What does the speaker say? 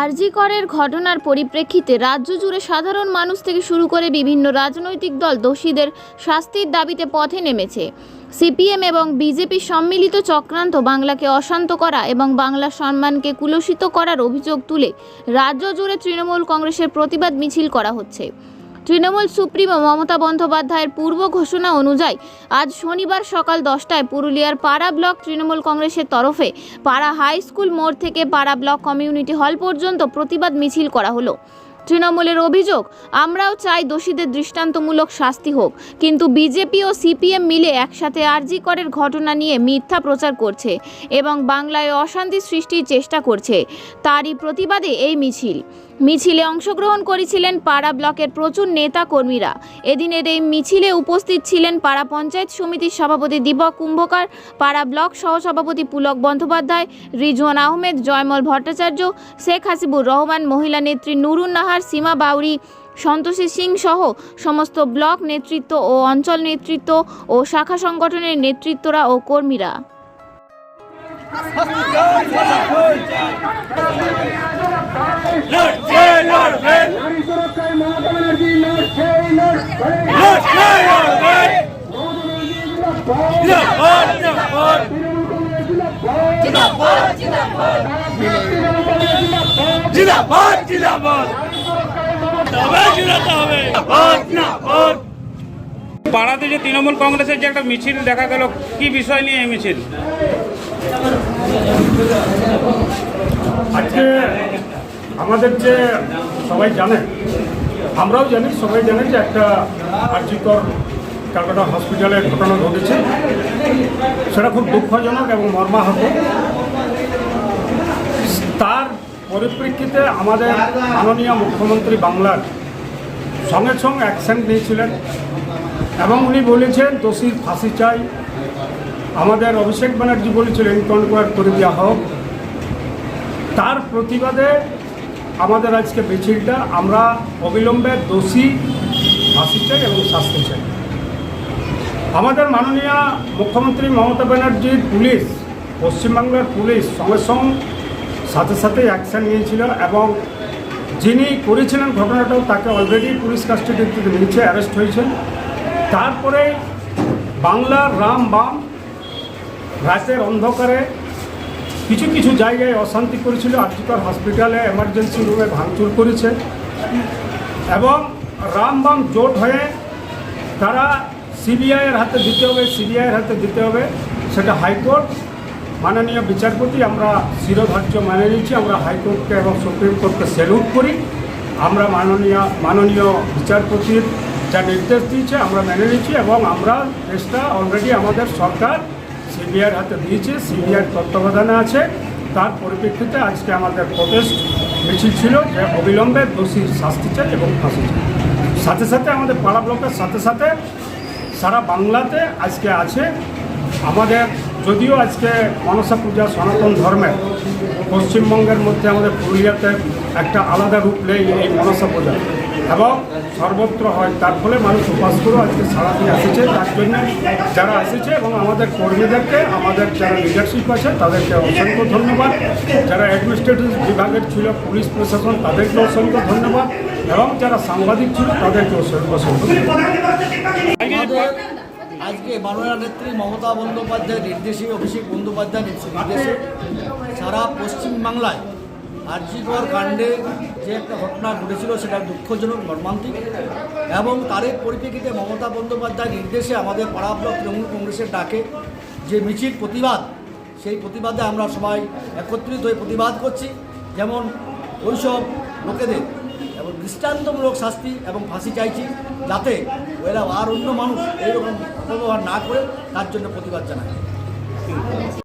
আরজি করের ঘটনার পরিপ্রেক্ষিতে রাজ্য জুড়ে সাধারণ মানুষ থেকে শুরু করে বিভিন্ন রাজনৈতিক দল দোষীদের শাস্তির দাবিতে পথে নেমেছে। সিপিএম এবং বিজেপি সম্মিলিত চক্রান্ত বাংলাকে অশান্ত করা এবং বাংলার সম্মানকে কুলসিত করার অভিযোগ তুলে রাজ্য জুড়ে তৃণমূল কংগ্রেসের প্রতিবাদ মিছিল করা হচ্ছে। তৃণমূল সুপ্রিমো মমতা বন্দ্যোপাধ্যায়ের পূর্ব ঘোষণা অনুযায়ী আজ শনিবার সকাল দশটায় পুরুলিয়ার পাড়া ব্লক তৃণমূল কংগ্রেসের তরফে পাড়া হাই স্কুল মোড় থেকে পাড়া ব্লক কমিউনিটি হল পর্যন্ত প্রতিবাদ মিছিল করা হলো। তৃণমূলের অভিযোগ, আমরাও চাই দোষীদের দৃষ্টান্তমূলক শাস্তি হোক, কিন্তু বিজেপি ও সিপিএম মিলে একসাথে আরজি করের ঘটনা নিয়ে মিথ্যা প্রচার করছে এবং বাংলায় অশান্তি সৃষ্টির চেষ্টা করছে। তারই প্রতিবাদে এই মিছিল। মিছিলে অংশগ্রহণ করেছিলেন পাড়া ব্লকের প্রচুর নেতা কর্মীরা এদিনের এই মিছিলে উপস্থিত ছিলেন পাড়া পঞ্চায়েত সমিতির সভাপতি দীপক কুম্ভকার পাড়া ব্লক সহসভাপতি পুলক বন্দ্যোপাধ্যায় রিজওয়ান আহমেদ জয়মল ভট্টাচার্য শেখ হাসিবুর রহমান মহিলা নেত্রী নুরুন নাহার সীমা বাউরি সন্তোষী সিং সহ সমস্ত ব্লক নেতৃত্ব ও অঞ্চল নেতৃত্ব ও শাখা সংগঠনের নেতৃত্বরা ও কর্মীরা জিন্দাবাদ জিন্দাবাদ। পাড়াতে যে তৃণমূল কংগ্রেসের যে একটা মিছিল দেখা গেল কি বিষয় নিয়ে এই মিছিল? আজকে আমাদের যে সবাই জানে আমরাও জানি সবাই জানে যে একটা আর্যিকর ক্যালকাটা হসপিটালে ঘটনা ঘটেছে। সেটা খুব দুঃখজনক এবং মর্মাহত। তার পরিপ্রেক্ষিতে আমাদের মাননীয় মুখ্যমন্ত্রী বাংলার সঙ্গে সঙ্গে অ্যাকশন নিয়েছিলেন এবং উনি বলেছেন দোষীর ফাঁসি চাই। আমাদের অভিষেক ব্যানার্জি বলেছিলেন, ইনকোয়ার করে দেওয়া হোক। তার প্রতিবাদে আমাদের আজকে মিছিলটা, আমরা অবিলম্বে দোষী ফাঁসি চাই এবং শাস্তি চাই। আমাদের মাননীয় মুখ্যমন্ত্রী মমতা ব্যানার্জির পুলিশ, পশ্চিমবাংলার পুলিশ সঙ্গে সঙ্গে সাথে সাথে অ্যাকশন নিয়েছিল এবং যিনি করেছিলেন ঘটনাটাও তাকে অলরেডি পুলিশ কাস্টাডিতে নিয়েছে অ্যারেস্ট হয়েছেন। তারপরে বাংলার রাম বাম রাতের অন্ধকারে কিছু কিছু জায়গায় অশান্তি করেছিল, আর্জিকর হসপিটালে এমার্জেন্সি রুমে ভাঙচুর করেছে এবং রামবাম জোট হয়ে তারা সিবিআইয়ের হাতে দিতে হবে, সিবিআইয়ের হাতে দিতে হবে। সেটা হাইকোর্ট, মাননীয় বিচারপতি, আমরা শিরোধার্য মেনে নিচ্ছি আমরা হাইকোর্টকে এবং সুপ্রিম কোর্টকে স্যালুট করি। আমরা মাননীয় মাননীয় বিচারপতির যা নির্দেশ দিয়েছে, আমরা মেনে নিচ্ছি এবং আমরা কেসটা অলরেডি আমাদের সরকার সিবিআইয়ের হাতে দিয়েছে, সিবিআইয়ের তত্ত্বাবধানে আছে। তার পরিপ্রেক্ষিতে আজকে আমাদের প্রটেস্ট মিছিল ছিল যে অবিলম্বে দোষীর শাস্তি চাই এবং ফাঁসি চাই। সাথে সাথে আমাদের পাড়া ব্লকের সাথে সাথে সারা বাংলাতে আজকে আছে। আমাদের যদিও আজকে মনসা পূজা সনাতন ধর্মের পশ্চিমবঙ্গের মধ্যে আমাদের পুরুলিয়াতে একটা আলাদা রূপ নেই এই মনসা পূজা। এবং সর্বত্র হয়, তার ফলে মানুষ উপাস করেও আজকে সারা দিয়ে এসেছে। তার জন্য যারা এসেছে এবং আমাদের কর্মীদেরকে, আমাদের যারা লিডারশিপ আছে, তাদেরকে অসংখ্য ধন্যবাদ। যারা অ্যাডমিনিস্ট্রেটিভ বিভাগের ছিল, পুলিশ প্রশাসন তাদেরকে অসংখ্য ধন্যবাদ। এবং যারা সাংবাদিক ছিল তাদেরকে অসংখ্য অসংখ্য ধন্যবাদ আমাদের আজকে মাননীয় নেত্রী মমতা বন্দ্যোপাধ্যায় নির্দেশে অভিষেক বন্দ্যোপাধ্যায়ের নির্দেশে সারা পশ্চিমবাংলায় আর্যিকর কাণ্ডে যে একটা ঘটনা ঘটেছিল সেটা দুঃখজনক, মর্মান্তিক এবং তারই পরিপ্রেক্ষিতে মমতা বন্দ্যোপাধ্যায় নির্দেশে আমাদের পাড়া ব্লক তৃণমূল কংগ্রেসের ডাকে যে মিছিল প্রতিবাদ, সেই প্রতিবাদে আমরা সবাই একত্রিত হয়ে প্রতিবাদ করছি। যেমন ওইসব লোকেদের দৃষ্টান্তমূলক শাস্তি এবং ফাঁসি চাইছি যাতে ওরা আর অন্য মানুষ এইরকম অপব্যবহার না করে তার জন্য প্রতিবাদ জানায়।